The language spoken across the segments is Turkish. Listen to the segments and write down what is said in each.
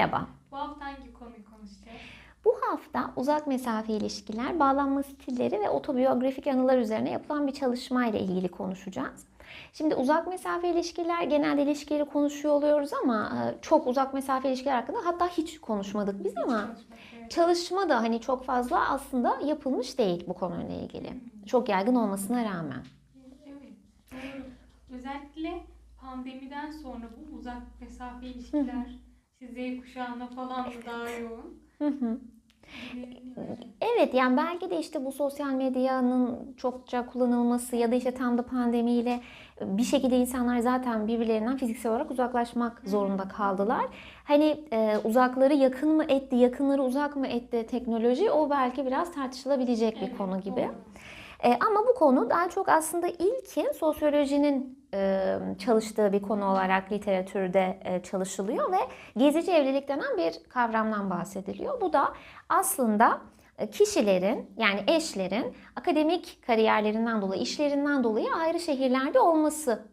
Merhaba. Bu hafta hangi konuyu konuşacağız? Bu hafta uzak mesafe ilişkiler, bağlanma stilleri ve otobiyografik anılar üzerine yapılan bir çalışmayla ilgili konuşacağız. Şimdi uzak mesafe ilişkiler, genelde ilişkileri konuşuyor oluyoruz ama e, çok uzak mesafe ilişkiler hakkında hatta hiç konuşmadık biz ama evet. çalışma da hani çok fazla aslında yapılmış değil bu konuyla ilgili. Çok yaygın olmasına rağmen. Evet. Özellikle pandemiden sonra bu uzak mesafe ilişkiler, Z kuşağına falan da daha yoğun. Hı hı. Bilmiyorum. Evet yani belki de işte bu sosyal medyanın çokça kullanılması ya da işte tam da pandemiyle bir şekilde insanlar zaten birbirlerinden fiziksel olarak uzaklaşmak zorunda kaldılar. Hani e, uzakları yakın mı etti, yakınları uzak mı etti teknoloji o belki biraz tartışılabilecek bir Evet, konu gibi. doğru. E, ama bu konu daha çok aslında ilkin sosyolojinin çalıştığı bir konu olarak literatürde çalışılıyor ve gezici evlilik denen bir kavramdan bahsediliyor. Bu da aslında kişilerin yani eşlerin akademik kariyerlerinden dolayı, işlerinden dolayı ayrı şehirlerde olması.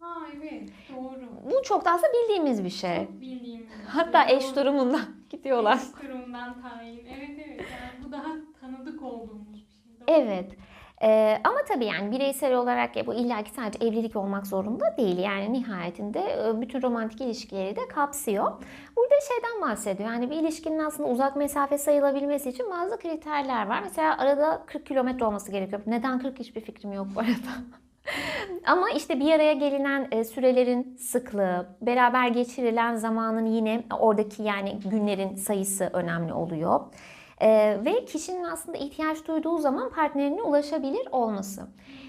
Ha evet, doğru. Bu çok da aslında bildiğimiz bir şey. Çok bildiğim. bir Hatta şey. eş durumundan gidiyorlar. Eş durumundan tayin. Evet evet, yani bu daha tanıdık olduğumuz bir şey. Doğru. Evet. Ee, ama tabii yani bireysel olarak ya bu illaki sadece evlilik olmak zorunda değil. Yani nihayetinde bütün romantik ilişkileri de kapsıyor. Burada şeyden bahsediyor. Yani bir ilişkinin aslında uzak mesafe sayılabilmesi için bazı kriterler var. Mesela arada 40 kilometre olması gerekiyor. Neden 40 hiçbir fikrim yok bu arada. Ama işte bir araya gelinen sürelerin sıklığı, beraber geçirilen zamanın yine oradaki yani günlerin sayısı önemli oluyor. Ee, ve kişinin aslında ihtiyaç duyduğu zaman partnerine ulaşabilir olması.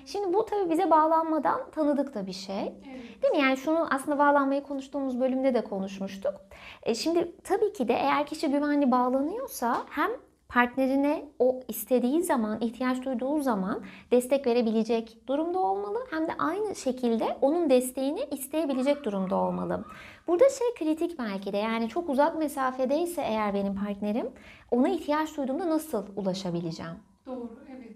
Şimdi bu tabii bize bağlanmadan tanıdık da bir şey. Evet. Değil mi? Yani şunu aslında bağlanmayı konuştuğumuz bölümde de konuşmuştuk. E şimdi tabii ki de eğer kişi güvenli bağlanıyorsa hem partnerine o istediği zaman, ihtiyaç duyduğu zaman destek verebilecek durumda olmalı. Hem de aynı şekilde onun desteğini isteyebilecek durumda olmalı. Burada şey kritik belki de yani çok uzak mesafedeyse eğer benim partnerim ona ihtiyaç duyduğumda nasıl ulaşabileceğim? Doğru, evet.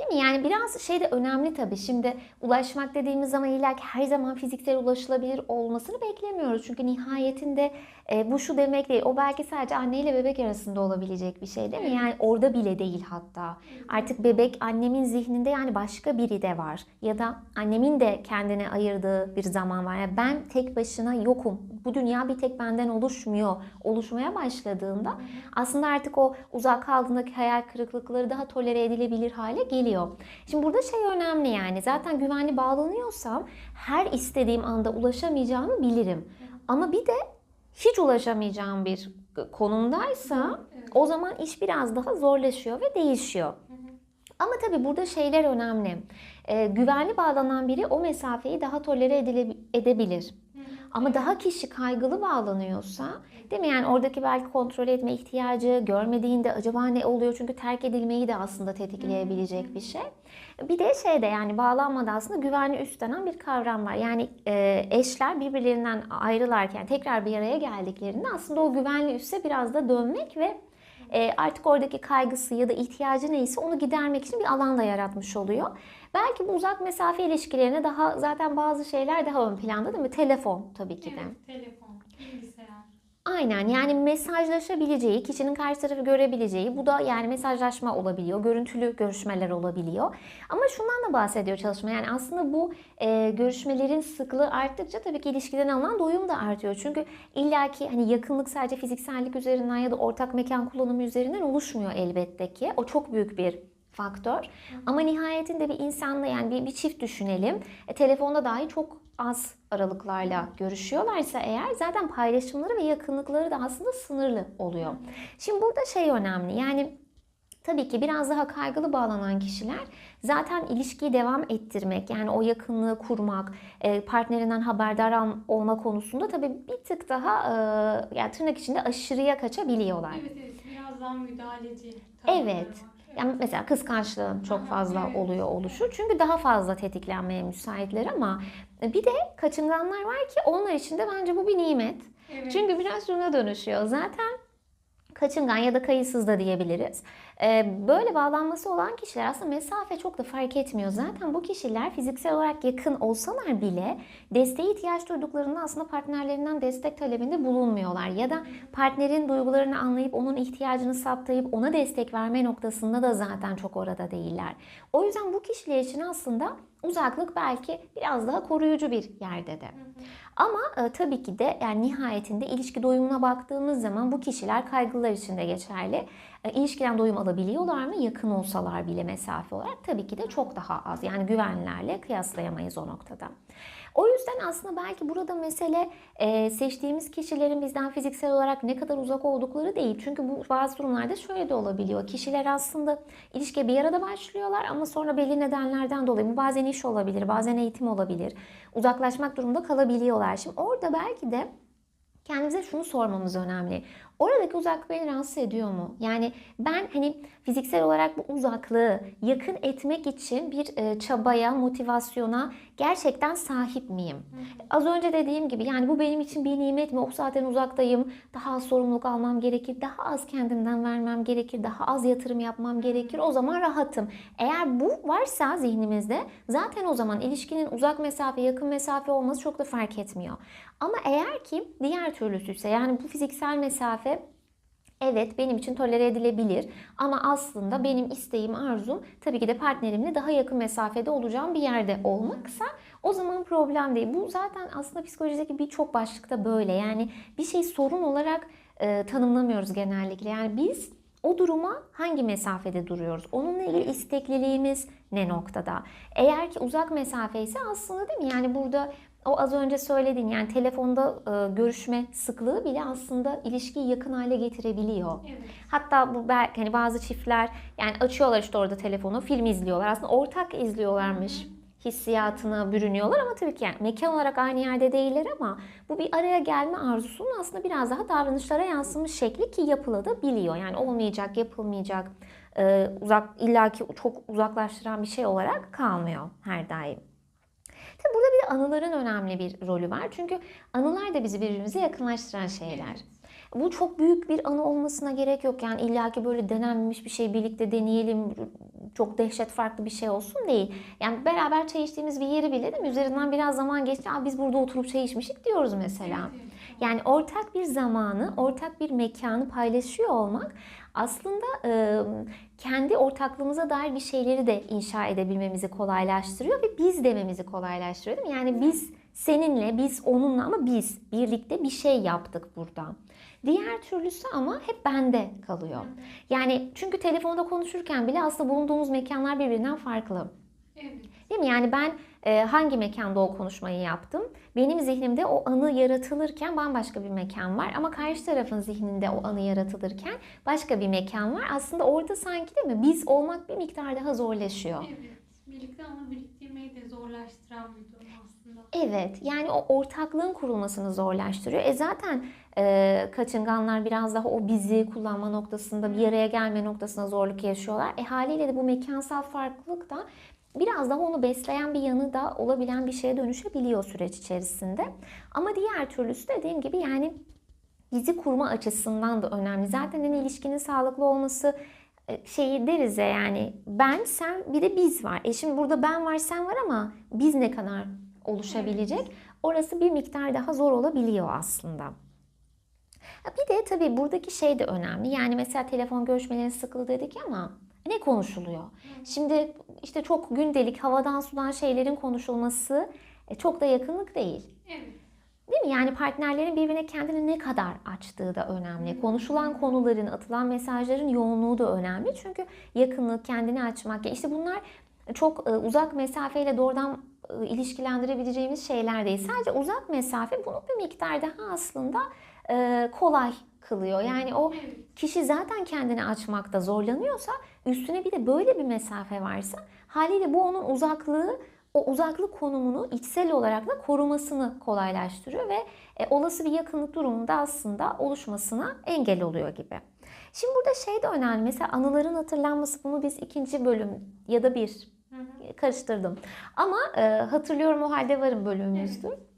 Değil mi? Yani biraz şey de önemli tabii. Şimdi ulaşmak dediğimiz zaman illa ki her zaman fiziksel ulaşılabilir olmasını beklemiyoruz. Çünkü nihayetinde e, bu şu demek değil. O belki sadece anne ile bebek arasında olabilecek bir şey değil mi? Yani orada bile değil hatta. Artık bebek annemin zihninde yani başka biri de var. Ya da annemin de kendine ayırdığı bir zaman var. Yani ben tek başına yokum. Bu dünya bir tek benden oluşmuyor. Oluşmaya başladığında aslında artık o uzak kaldığındaki hayal kırıklıkları daha tolere edilebilir hale geliyor. Şimdi burada şey önemli yani zaten güvenli bağlanıyorsam her istediğim anda ulaşamayacağımı bilirim. Ama bir de hiç ulaşamayacağım bir konumdaysa o zaman iş biraz daha zorlaşıyor ve değişiyor. Ama tabii burada şeyler önemli. Ee, güvenli bağlanan biri o mesafeyi daha tolere edile- edebilir. Ama daha kişi kaygılı bağlanıyorsa, değil mi? Yani oradaki belki kontrol etme ihtiyacı, görmediğinde acaba ne oluyor? Çünkü terk edilmeyi de aslında tetikleyebilecek bir şey. Bir de şeyde yani bağlanmada aslında güvenli üst denen bir kavram var. Yani e, eşler birbirlerinden ayrılarken tekrar bir araya geldiklerinde aslında o güvenli üsse biraz da dönmek ve e, artık oradaki kaygısı ya da ihtiyacı neyse onu gidermek için bir alan da yaratmış oluyor. Belki bu uzak mesafe ilişkilerine daha zaten bazı şeyler daha ön planda değil mi? Telefon tabii ki de. Telefon, bilgisayar. Aynen yani mesajlaşabileceği, kişinin karşı tarafı görebileceği, bu da yani mesajlaşma olabiliyor, görüntülü görüşmeler olabiliyor. Ama şundan da bahsediyor çalışma yani aslında bu e, görüşmelerin sıklığı arttıkça tabii ki ilişkiden alınan doyum da artıyor. Çünkü illaki hani yakınlık sadece fiziksellik üzerinden ya da ortak mekan kullanımı üzerinden oluşmuyor elbette ki. O çok büyük bir faktör. Ama nihayetinde bir insanla yani bir, bir çift düşünelim. E, telefonda dahi çok az aralıklarla görüşüyorlarsa eğer zaten paylaşımları ve yakınlıkları da aslında sınırlı oluyor. Şimdi burada şey önemli yani tabii ki biraz daha kaygılı bağlanan kişiler zaten ilişkiyi devam ettirmek yani o yakınlığı kurmak, e, partnerinden haberdar olma konusunda tabii bir tık daha e, yani tırnak içinde aşırıya kaçabiliyorlar. Evet evet, biraz daha müdahaleci Evet. var. Yani mesela kıskançlığın çok fazla oluyor oluşu. Çünkü daha fazla tetiklenmeye müsaitler ama bir de kaçınganlar var ki onlar için de bence bu bir nimet. Evet. Çünkü biraz şuna dönüşüyor. Zaten kaçıngan ya da kayıtsız da diyebiliriz. Ee, Böyle bağlanması olan kişiler aslında mesafe çok da fark etmiyor. Zaten bu kişiler fiziksel olarak yakın olsalar bile desteğe ihtiyaç duyduklarında aslında partnerlerinden destek talebinde bulunmuyorlar. Ya da partnerin duygularını anlayıp onun ihtiyacını saptayıp ona destek verme noktasında da zaten çok orada değiller. O yüzden bu kişiler için aslında uzaklık belki biraz daha koruyucu bir yerde de. Ama e, tabii ki de yani nihayetinde ilişki doyumuna baktığımız zaman bu kişiler kaygılar için de geçerli. E, ilişkiden doyum alabiliyorlar mı? Yakın olsalar bile mesafe olarak tabii ki de çok daha az. Yani güvenlerle kıyaslayamayız o noktada. O yüzden aslında belki burada mesele e, seçtiğimiz kişilerin bizden fiziksel olarak ne kadar uzak oldukları değil. Çünkü bu bazı durumlarda şöyle de olabiliyor. Kişiler aslında ilişkiye bir arada başlıyorlar ama sonra belli nedenlerden dolayı bu bazen iş olabilir, bazen eğitim olabilir. Uzaklaşmak durumunda kalabiliyorlar. Şimdi orada belki de kendimize şunu sormamız önemli. Oradaki uzaklık beni rahatsız ediyor mu? Yani ben hani fiziksel olarak bu uzaklığı yakın etmek için bir e, çabaya, motivasyona gerçekten sahip miyim? Az önce dediğim gibi yani bu benim için bir nimet mi? O zaten uzaktayım. Daha az sorumluluk almam gerekir. Daha az kendimden vermem gerekir. Daha az yatırım yapmam gerekir. O zaman rahatım. Eğer bu varsa zihnimizde zaten o zaman ilişkinin uzak mesafe, yakın mesafe olması çok da fark etmiyor. Ama eğer ki diğer türlüsüyse yani bu fiziksel mesafe Evet benim için tolere edilebilir ama aslında benim isteğim, arzum tabii ki de partnerimle daha yakın mesafede olacağım bir yerde olmaksa o zaman problem değil. Bu zaten aslında psikolojideki birçok başlıkta böyle. Yani bir şey sorun olarak e, tanımlamıyoruz genellikle. Yani biz o duruma hangi mesafede duruyoruz? Onunla ilgili istekliliğimiz ne noktada? Eğer ki uzak mesafe ise aslında değil mi? Yani burada o az önce söylediğin yani telefonda e, görüşme sıklığı bile aslında ilişkiyi yakın hale getirebiliyor. Evet. Hatta bu belki hani bazı çiftler yani açıyorlar işte orada telefonu film izliyorlar. Aslında ortak izliyorlarmış hissiyatına bürünüyorlar ama tabii ki yani mekan olarak aynı yerde değiller ama bu bir araya gelme arzusunun aslında biraz daha davranışlara yansımış şekli ki yapılabiliyor. Yani olmayacak, yapılmayacak, e, uzak illaki çok uzaklaştıran bir şey olarak kalmıyor her daim. Tabii burada bir de anıların önemli bir rolü var. Çünkü anılar da bizi birbirimize yakınlaştıran şeyler. Bu çok büyük bir anı olmasına gerek yok. Yani illaki böyle denenmemiş bir şey birlikte deneyelim, çok dehşet farklı bir şey olsun değil. Yani beraber çay içtiğimiz bir yeri bile değil mi? Üzerinden biraz zaman geçti. Aa, biz burada oturup çay içmiştik diyoruz mesela. Evet, evet. Yani ortak bir zamanı, ortak bir mekanı paylaşıyor olmak aslında e, kendi ortaklığımıza dair bir şeyleri de inşa edebilmemizi kolaylaştırıyor ve biz dememizi kolaylaştırıyor değil mi? Yani biz seninle, biz onunla ama biz birlikte bir şey yaptık burada. Diğer türlüsü ama hep bende kalıyor. Yani çünkü telefonda konuşurken bile aslında bulunduğumuz mekanlar birbirinden farklı. Evet. Değil mi? Yani ben hangi mekanda o konuşmayı yaptım? Benim zihnimde o anı yaratılırken bambaşka bir mekan var ama karşı tarafın zihninde o anı yaratılırken başka bir mekan var. Aslında orada sanki değil mi? Biz olmak bir miktar daha zorlaşıyor. Evet. Birlikte ama biriktirmeyi de zorlaştıran bir durum aslında. Evet, yani o ortaklığın kurulmasını zorlaştırıyor. E zaten e, kaçınganlar biraz daha o bizi kullanma noktasında, bir araya gelme noktasında zorluk yaşıyorlar. E haliyle de bu mekansal farklılık da biraz daha onu besleyen bir yanı da olabilen bir şeye dönüşebiliyor süreç içerisinde. Ama diğer türlüsü dediğim gibi yani bizi kurma açısından da önemli. Zaten hani ilişkinin sağlıklı olması e, şeyi deriz ya yani ben, sen bir de biz var. E şimdi burada ben var, sen var ama biz ne kadar oluşabilecek? Orası bir miktar daha zor olabiliyor aslında. Bir de tabii buradaki şey de önemli. Yani mesela telefon görüşmeleri sıkılı dedik ama ne konuşuluyor? Şimdi işte çok gündelik havadan sudan şeylerin konuşulması e, çok da yakınlık değil. Evet. Değil mi? Yani partnerlerin birbirine kendini ne kadar açtığı da önemli. Konuşulan konuların, atılan mesajların yoğunluğu da önemli. Çünkü yakınlık, kendini açmak, işte bunlar çok e, uzak mesafeyle doğrudan e, ilişkilendirebileceğimiz şeyler değil. Sadece uzak mesafe bunu bir miktar daha aslında kolay kılıyor. Yani o Evet. kişi zaten kendini açmakta zorlanıyorsa üstüne bir de böyle bir mesafe varsa haliyle bu onun uzaklığı o uzaklık konumunu içsel olarak da korumasını kolaylaştırıyor ve e, olası bir yakınlık durumunda aslında oluşmasına engel oluyor gibi. Şimdi burada şey de önemli. Mesela anıların hatırlanması bunu biz ikinci bölüm ya da bir karıştırdım. Ama e, hatırlıyorum o halde varım bölümümüzdü.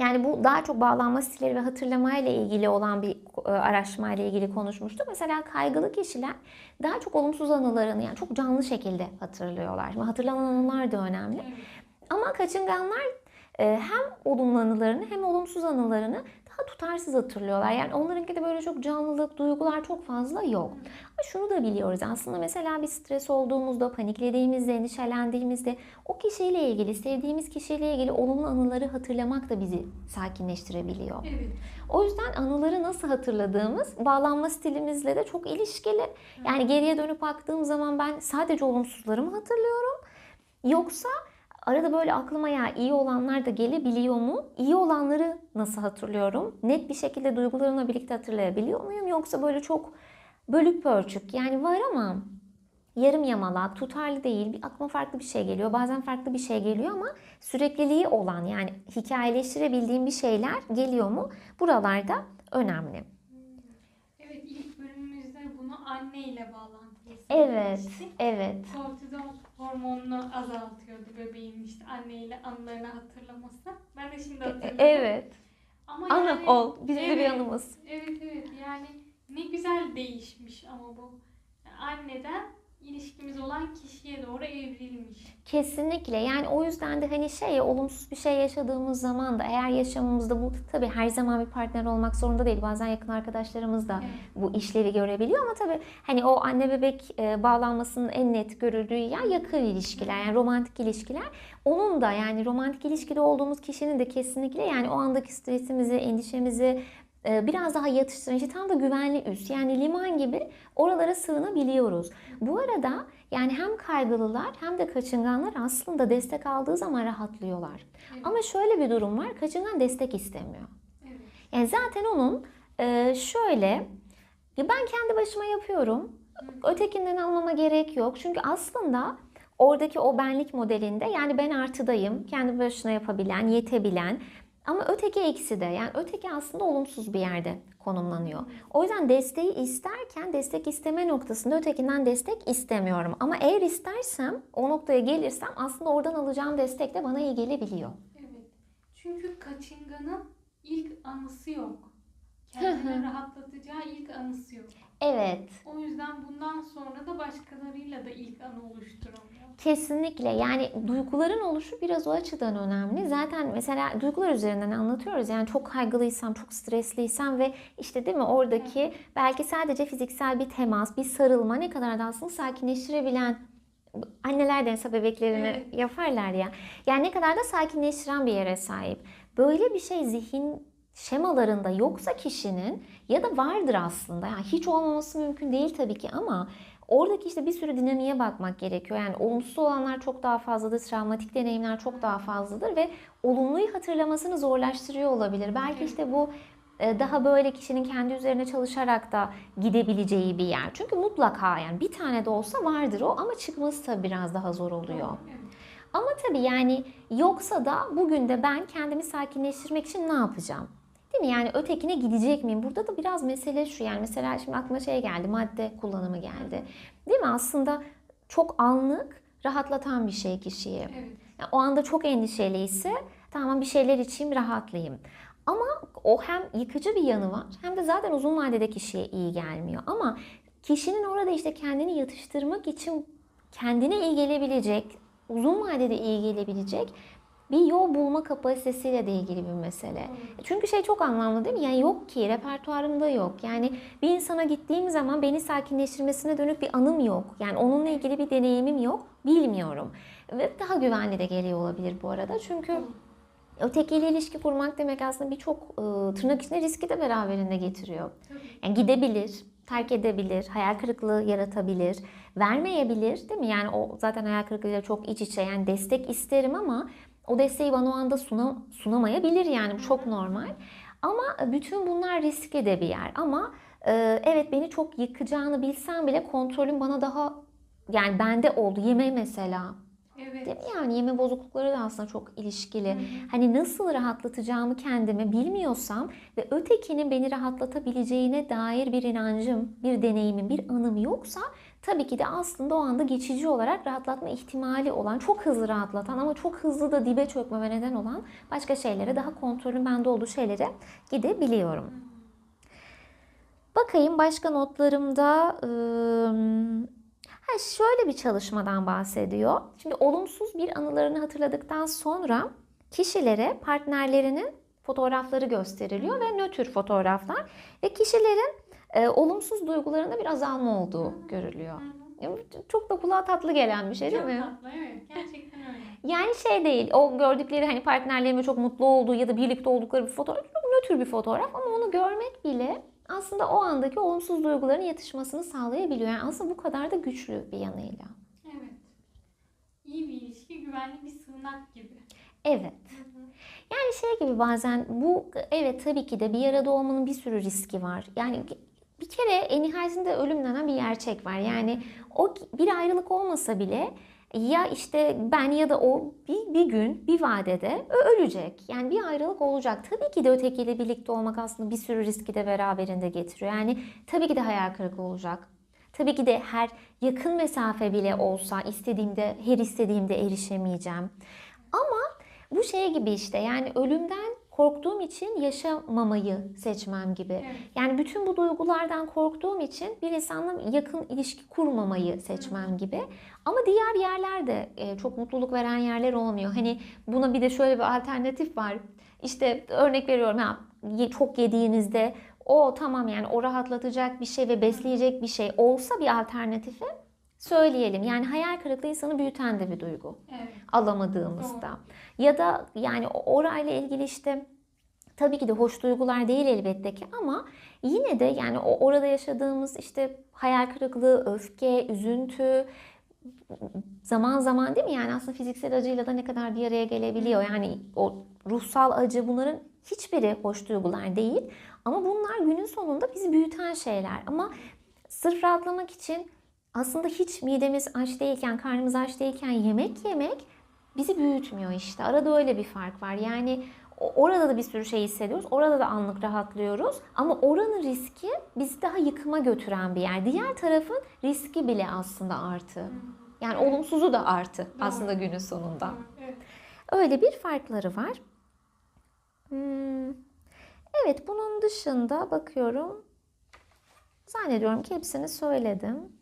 Yani bu daha çok bağlanma stilleri ve hatırlamayla ilgili olan bir e, araştırmayla ilgili konuşmuştuk. Mesela kaygılı kişiler daha çok olumsuz anılarını yani çok canlı şekilde hatırlıyorlar. Şimdi hatırlanan anılar da önemli. Ama kaçınganlar e, hem olumlu anılarını hem olumsuz anılarını daha tutarsız hatırlıyorlar. Yani onlarınki de böyle çok canlılık, duygular çok fazla yok. Ama şunu da biliyoruz aslında mesela bir stres olduğumuzda, paniklediğimizde, endişelendiğimizde o kişiyle ilgili, sevdiğimiz kişiyle ilgili olumlu anıları hatırlamak da bizi sakinleştirebiliyor. Evet. O yüzden anıları nasıl hatırladığımız bağlanma stilimizle de çok ilişkili. Yani geriye dönüp baktığım zaman ben sadece olumsuzları mı hatırlıyorum? Yoksa arada böyle aklıma ya iyi olanlar da gelebiliyor mu? İyi olanları nasıl hatırlıyorum? Net bir şekilde duygularımla birlikte hatırlayabiliyor muyum? Yoksa böyle çok bölük pörçük yani var ama yarım yamalak, tutarlı değil. Bir aklıma farklı bir şey geliyor. Bazen farklı bir şey geliyor ama sürekliliği olan yani hikayeleştirebildiğim bir şeyler geliyor mu? Buralarda önemli. Evet ilk bölümümüzde bunu anne ile bağlantılı Evet, evet. Kortizol hormonunu azaltıyordu bebeğin işte anneyle anılarını hatırlaması. Ben de şimdi hatırladım. E, Evet. Ama Anı yani, ol. Bizim de bir Evet. anımız. Evet evet yani ne güzel değişmiş ama bu anneden ilişkimiz olan kişiye doğru evrilmiş. Kesinlikle. Yani o yüzden de hani şey olumsuz bir şey yaşadığımız zaman da eğer yaşamımızda bu tabii her zaman bir partner olmak zorunda değil. Bazen yakın arkadaşlarımız da Evet. bu işlevi görebiliyor ama tabii hani o anne bebek e, bağlanmasının en net görüldüğü yer yakın ilişkiler yani romantik ilişkiler. Onun da yani romantik ilişkide olduğumuz kişinin de kesinlikle yani o andaki stresimizi, endişemizi biraz daha yatıştıran işte tam da güvenli üs yani liman gibi oralara sığınabiliyoruz. Bu arada yani hem kaygılılar hem de kaçınganlar aslında destek aldığı zaman rahatlıyorlar. Evet. Ama şöyle bir durum var kaçıngan destek istemiyor. Evet. Yani zaten onun e, şöyle ben kendi başıma yapıyorum. Ötekinden almama gerek yok. Çünkü aslında oradaki o benlik modelinde yani ben artıdayım. Kendi başına yapabilen, yetebilen. Ama öteki eksi de yani öteki aslında olumsuz bir yerde konumlanıyor. O yüzden desteği isterken destek isteme noktasında ötekinden destek istemiyorum. Ama eğer istersem o noktaya gelirsem aslında oradan alacağım destek de bana iyi gelebiliyor. Evet. Çünkü kaçınganın ilk anısı yok. Kendini rahatlatacağı ilk anısı yok. Evet. O yüzden bundan sonra da başkalarıyla da ilk anı oluşturamıyor. Kesinlikle yani duyguların oluşu biraz o açıdan önemli. Zaten mesela duygular üzerinden anlatıyoruz. Yani çok kaygılıysam, çok stresliysem ve işte değil mi oradaki belki sadece fiziksel bir temas, bir sarılma ne kadar da aslında sakinleştirebilen anneler de bebeklerini Evet. yaparlar ya. Yani ne kadar da sakinleştiren bir yere sahip. Böyle bir şey zihin şemalarında yoksa kişinin ya da vardır aslında. Yani hiç olmaması mümkün değil tabii ki ama oradaki işte bir sürü dinamiğe bakmak gerekiyor. Yani olumsuz olanlar çok daha fazladır, travmatik deneyimler çok daha fazladır ve olumluyu hatırlamasını zorlaştırıyor olabilir. Belki işte bu e, daha böyle kişinin kendi üzerine çalışarak da gidebileceği bir yer. Çünkü mutlaka yani bir tane de olsa vardır o ama çıkması tabii biraz daha zor oluyor. Ama tabii yani yoksa da bugün de ben kendimi sakinleştirmek için ne yapacağım? Değil mi? Yani ötekine gidecek miyim? Burada da biraz mesele şu yani mesela şimdi aklıma şey geldi madde kullanımı geldi. Değil mi? Aslında çok anlık rahatlatan bir şey kişiyi. Evet. Yani o anda çok endişeliyse tamam bir şeyler içeyim rahatlayayım. Ama o hem yıkıcı bir yanı var hem de zaten uzun vadede kişiye iyi gelmiyor. Ama kişinin orada işte kendini yatıştırmak için kendine iyi gelebilecek, uzun vadede iyi gelebilecek bir yol bulma kapasitesiyle de ilgili bir mesele. Çünkü şey çok anlamlı değil mi? Yani yok ki, repertuarımda yok. Yani bir insana gittiğim zaman beni sakinleştirmesine dönük bir anım yok. Yani onunla ilgili bir deneyimim yok, bilmiyorum. Ve daha güvenli de geliyor olabilir bu arada. Çünkü ötekiyle ilişki kurmak demek aslında birçok e, tırnak içinde riski de beraberinde getiriyor. Yani gidebilir, terk edebilir, hayal kırıklığı yaratabilir, vermeyebilir değil mi? Yani o zaten hayal kırıklığıyla çok iç içe. Yani destek isterim ama o desteği bana o anda suna, sunamayabilir yani bu çok normal. Ama bütün bunlar riskli de bir yer. Ama e, evet beni çok yıkacağını bilsem bile kontrolüm bana daha yani bende oldu. Yeme mesela. Evet. Değil mi yani yeme bozuklukları da aslında çok ilişkili. Hı hı. Hani nasıl rahatlatacağımı kendimi bilmiyorsam ve ötekinin beni rahatlatabileceğine dair bir inancım, bir deneyimim, bir anım yoksa tabii ki de aslında o anda geçici olarak rahatlatma ihtimali olan, çok hızlı rahatlatan ama çok hızlı da dibe çökmeme neden olan başka şeylere, daha kontrolün bende olduğu şeylere gidebiliyorum. Bakayım başka notlarımda ıı, ha şöyle bir çalışmadan bahsediyor. Şimdi olumsuz bir anılarını hatırladıktan sonra kişilere partnerlerinin fotoğrafları gösteriliyor ve nötr fotoğraflar ve kişilerin e, olumsuz duygularında bir azalma olduğu görülüyor. Ya, Çok da kulağa tatlı gelen bir şey değil Çok mi? tatlı evet. Gerçekten öyle. Yani şey değil, o gördükleri hani partnerlerinin çok mutlu olduğu ya da birlikte oldukları bir fotoğraf çok nötr bir fotoğraf ama onu görmek bile aslında o andaki olumsuz duyguların yatışmasını sağlayabiliyor. Yani aslında bu kadar da güçlü bir yanıyla. Evet. İyi bir ilişki, güvenli bir sığınak gibi. Evet. Yani şey gibi bazen bu evet tabii ki de bir arada olmanın bir sürü riski var. Yani bir kere en nihayetinde ölüm denen bir gerçek var. Yani o bir ayrılık olmasa bile ya işte ben ya da o bir, bir gün bir vadede ölecek. Yani bir ayrılık olacak. Tabii ki de ötekiyle birlikte olmak aslında bir sürü riski de beraberinde getiriyor. Yani tabii ki de hayal kırıklığı olacak. Tabii ki de her yakın mesafe bile olsa istediğimde her istediğimde erişemeyeceğim. Ama bu şey gibi işte yani ölümden korktuğum için yaşamamayı seçmem gibi. Evet. Yani bütün bu duygulardan korktuğum için bir insanla yakın ilişki kurmamayı seçmem gibi. Ama diğer yerlerde e, çok mutluluk veren yerler olmuyor. Hani buna bir de şöyle bir alternatif var. İşte örnek veriyorum ya çok yediğinizde o tamam yani o rahatlatacak bir şey ve besleyecek bir şey olsa bir alternatifi söyleyelim. Yani hayal kırıklığı insanı büyüten de bir duygu Evet. alamadığımızda. Ya da yani orayla ilgili işte tabii ki de hoş duygular değil elbette ki ama yine de yani o orada yaşadığımız işte hayal kırıklığı, öfke, üzüntü zaman zaman değil mi? Yani aslında fiziksel acıyla da ne kadar bir araya gelebiliyor. Yani o ruhsal acı bunların hiçbiri hoş duygular değil. Ama bunlar günün sonunda bizi büyüten şeyler. Ama sırf rahatlamak için aslında hiç midemiz aç değilken, karnımız aç değilken yemek yemek bizi büyütmüyor işte. Arada öyle bir fark var. Yani orada da bir sürü şey hissediyoruz. Orada da anlık rahatlıyoruz. Ama oranın riski bizi daha yıkıma götüren bir yer. Diğer tarafın riski bile aslında artı. Yani olumsuzu da artı aslında günün sonunda. Evet. Öyle bir farkları var. Hmm, Evet bunun dışında bakıyorum. Zannediyorum ki hepsini söyledim.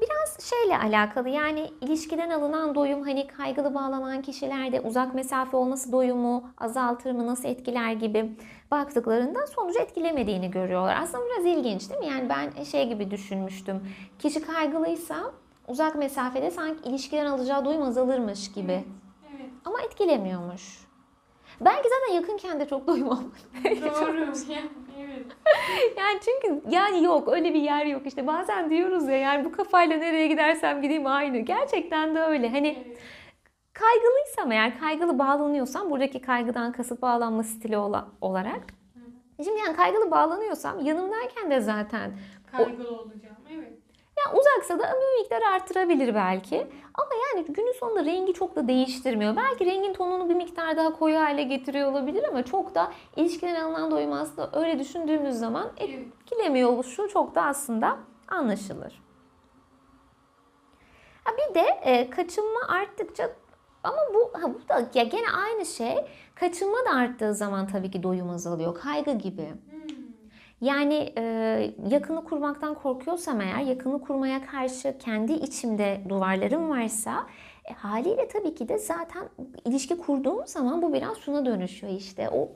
Biraz şeyle alakalı yani ilişkiden alınan doyum hani kaygılı bağlanan kişilerde uzak mesafe olması doyumu azaltır mı nasıl etkiler gibi baktıklarında sonucu etkilemediğini görüyorlar. Aslında biraz ilginç değil mi? Yani ben şey gibi düşünmüştüm. Kişi kaygılıysa uzak mesafede sanki ilişkiden alacağı doyum azalırmış gibi. Evet. Evet. Ama etkilemiyormuş. Belki zaten yakınken de çok doyum olmadı. Doğru. evet. Yani çünkü yani yok öyle bir yer yok işte bazen diyoruz ya yani bu kafayla nereye gidersem gideyim aynı. Gerçekten de öyle. Hani Evet. kaygılıysam eğer kaygılı bağlanıyorsam buradaki kaygıdan kasıt bağlanma stili ola- olarak. Şimdi yani kaygılı bağlanıyorsam yanımdayken de zaten Kaygılı olacağım. Yani uzaksa da bir miktar artırabilir belki. Ama yani günün sonunda rengi çok da değiştirmiyor. Belki rengin tonunu bir miktar daha koyu hale getiriyor olabilir ama çok da ilişkiden alınan doyum aslında öyle düşündüğümüz zaman etkilemiyor oluşu çok da aslında anlaşılır. Ha bir de e, kaçınma arttıkça ama bu ha bu da ya gene aynı şey. Kaçınma da arttığı zaman tabii ki doyum azalıyor. Kaygı gibi. Yani e, yakını kurmaktan korkuyorsam eğer yakını kurmaya karşı kendi içimde duvarlarım varsa e, haliyle tabii ki de zaten ilişki kurduğum zaman bu biraz şuna dönüşüyor işte. O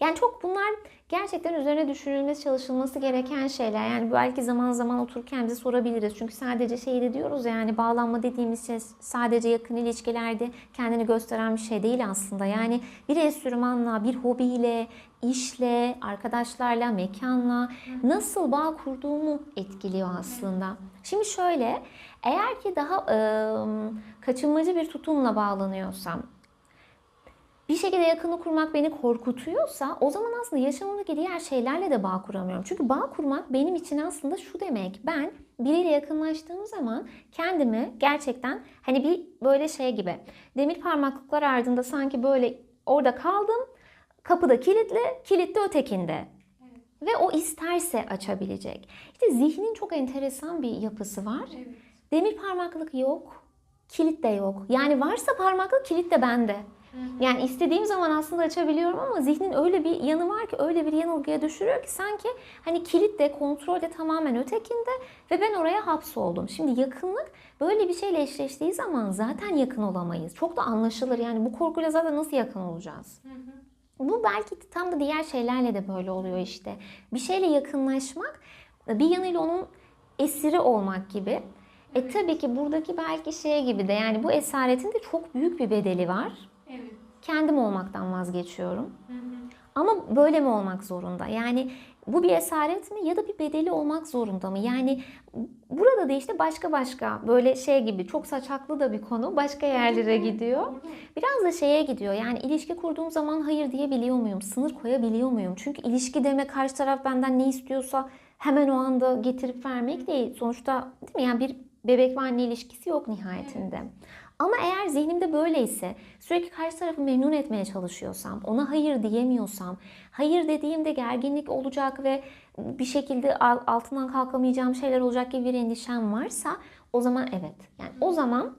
yani çok bunlar gerçekten üzerine düşünülmesi, çalışılması gereken şeyler. Yani belki zaman zaman otururken bize sorabiliriz. Çünkü sadece şey de diyoruz ya, yani bağlanma dediğimiz şey sadece yakın ilişkilerde kendini gösteren bir şey değil aslında. Yani bir enstrümanla, bir hobiyle, işle, arkadaşlarla, mekanla nasıl bağ kurduğumu etkiliyor aslında. Şimdi şöyle, eğer ki daha e, kaçınmacı bir tutumla bağlanıyorsam, bir şekilde yakını kurmak beni korkutuyorsa o zaman aslında yaşamımdaki diğer şeylerle de bağ kuramıyorum. Çünkü bağ kurmak benim için aslında şu demek. Ben biriyle yakınlaştığım zaman kendimi gerçekten hani bir böyle şey gibi demir parmaklıklar ardında sanki böyle orada kaldım. Kapıda kilitli, kilit de ötekinde. ve o isterse açabilecek. İşte zihnin çok enteresan bir yapısı var. Evet. Demir parmaklık yok, kilit de yok. Yani varsa parmaklık kilit de bende. Yani istediğim zaman aslında açabiliyorum ama zihnin öyle bir yanı var ki öyle bir yanılgıya düşürüyor ki sanki hani kilit de kontrol de tamamen ötekinde ve ben oraya hapsoldum. Şimdi yakınlık böyle bir şeyle eşleştiği zaman zaten yakın olamayız. Çok da anlaşılır yani bu korkuyla zaten nasıl yakın olacağız? Hı hı. Bu belki tam da diğer şeylerle de böyle oluyor işte. Bir şeyle yakınlaşmak bir yanıyla onun esiri olmak gibi. E tabii ki buradaki belki şey gibi de yani bu esaretin de çok büyük bir bedeli var. Evet. Kendim olmaktan vazgeçiyorum. Hı hı. Ama böyle mi olmak zorunda? Yani bu bir esaret mi ya da bir bedeli olmak zorunda mı? Yani burada da işte başka başka böyle şey gibi çok saçaklı da bir konu başka yerlere gidiyor. Biraz da şeye gidiyor. Yani ilişki kurduğum zaman hayır diyebiliyor muyum? Sınır koyabiliyor muyum? Çünkü ilişki demek karşı taraf benden ne istiyorsa hemen o anda getirip vermek değil. Sonuçta değil mi? Yani bir bebek ve anne ilişkisi yok nihayetinde. Ama eğer zihnimde böyleyse, sürekli karşı tarafı memnun etmeye çalışıyorsam, ona hayır diyemiyorsam, hayır dediğimde gerginlik olacak ve bir şekilde al- altından kalkamayacağım şeyler olacak gibi bir endişem varsa o zaman evet. Yani o zaman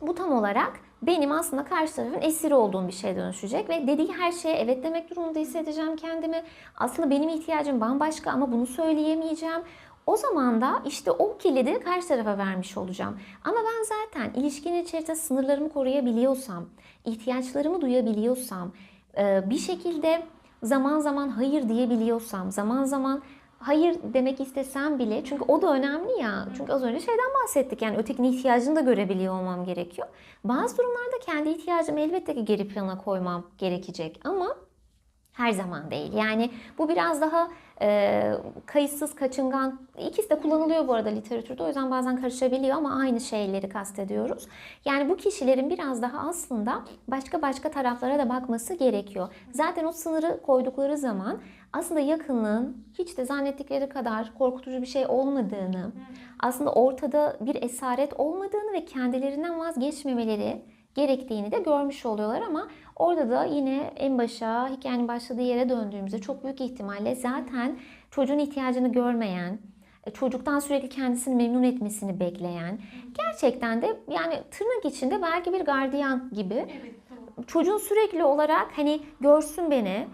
bu tam olarak benim aslında karşı tarafın esiri olduğum bir şeye dönüşecek ve dediği her şeye evet demek durumunda hissedeceğim kendimi. Aslında benim ihtiyacım bambaşka ama bunu söyleyemeyeceğim. O zaman da işte o kilidi karşı tarafa vermiş olacağım. Ama ben zaten ilişkinin içerisinde sınırlarımı koruyabiliyorsam, ihtiyaçlarımı duyabiliyorsam, e, bir şekilde zaman zaman hayır diyebiliyorsam, zaman zaman hayır demek istesem bile çünkü o da önemli ya. Çünkü az önce şeyden bahsettik yani ötekinin ihtiyacını da görebiliyor olmam gerekiyor. Bazı durumlarda kendi ihtiyacımı elbette ki geri plana koymam gerekecek ama her zaman değil. Yani bu biraz daha e, kayıtsız, kaçıngan. İkisi de kullanılıyor bu arada literatürde. O yüzden bazen karışabiliyor ama aynı şeyleri kastediyoruz. Yani bu kişilerin biraz daha aslında başka başka taraflara da bakması gerekiyor. Zaten o sınırı koydukları zaman aslında yakınlığın hiç de zannettikleri kadar korkutucu bir şey olmadığını, aslında ortada bir esaret olmadığını ve kendilerinden vazgeçmemeleri gerektiğini de görmüş oluyorlar ama orada da yine en başa hikayenin başladığı yere döndüğümüzde çok büyük ihtimalle zaten çocuğun ihtiyacını görmeyen, e, çocuktan sürekli kendisini memnun etmesini bekleyen, gerçekten de yani tırnak içinde belki bir gardiyan gibi Evet çocuğun sürekli olarak hani görsün beni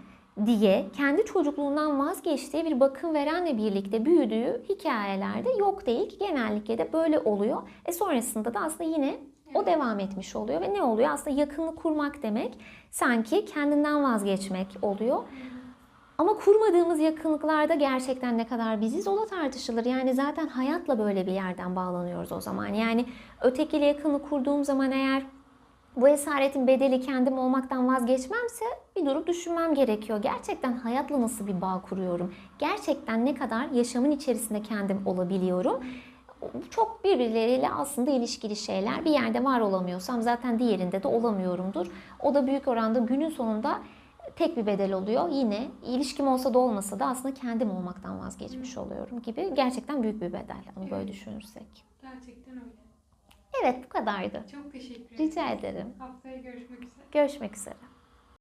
diye kendi çocukluğundan vazgeçtiği bir bakım verenle birlikte büyüdüğü hikayelerde yok değil ki genellikle de böyle oluyor. E sonrasında da aslında yine o devam etmiş oluyor ve ne oluyor? Aslında yakınlık kurmak demek sanki kendinden vazgeçmek oluyor. Ama kurmadığımız yakınlıklarda gerçekten ne kadar biziz o da tartışılır. Yani zaten hayatla böyle bir yerden bağlanıyoruz o zaman. Yani ötekiyle yakınlık kurduğum zaman eğer bu esaretin bedeli kendim olmaktan vazgeçmemse bir durup düşünmem gerekiyor. Gerçekten hayatla nasıl bir bağ kuruyorum? Gerçekten ne kadar yaşamın içerisinde kendim olabiliyorum? Çok birbirleriyle aslında ilişkili şeyler. Bir yerde var olamıyorsam zaten diğerinde de olamıyorumdur. O da büyük oranda günün sonunda tek bir bedel oluyor. Yine ilişkim olsa da olmasa da aslında kendim olmaktan vazgeçmiş oluyorum gibi. Gerçekten büyük bir bedel onu böyle düşünürsek. Gerçekten öyle. Evet bu kadardı. Çok teşekkür ederim. Rica ederim. Haftaya görüşmek üzere. Görüşmek üzere.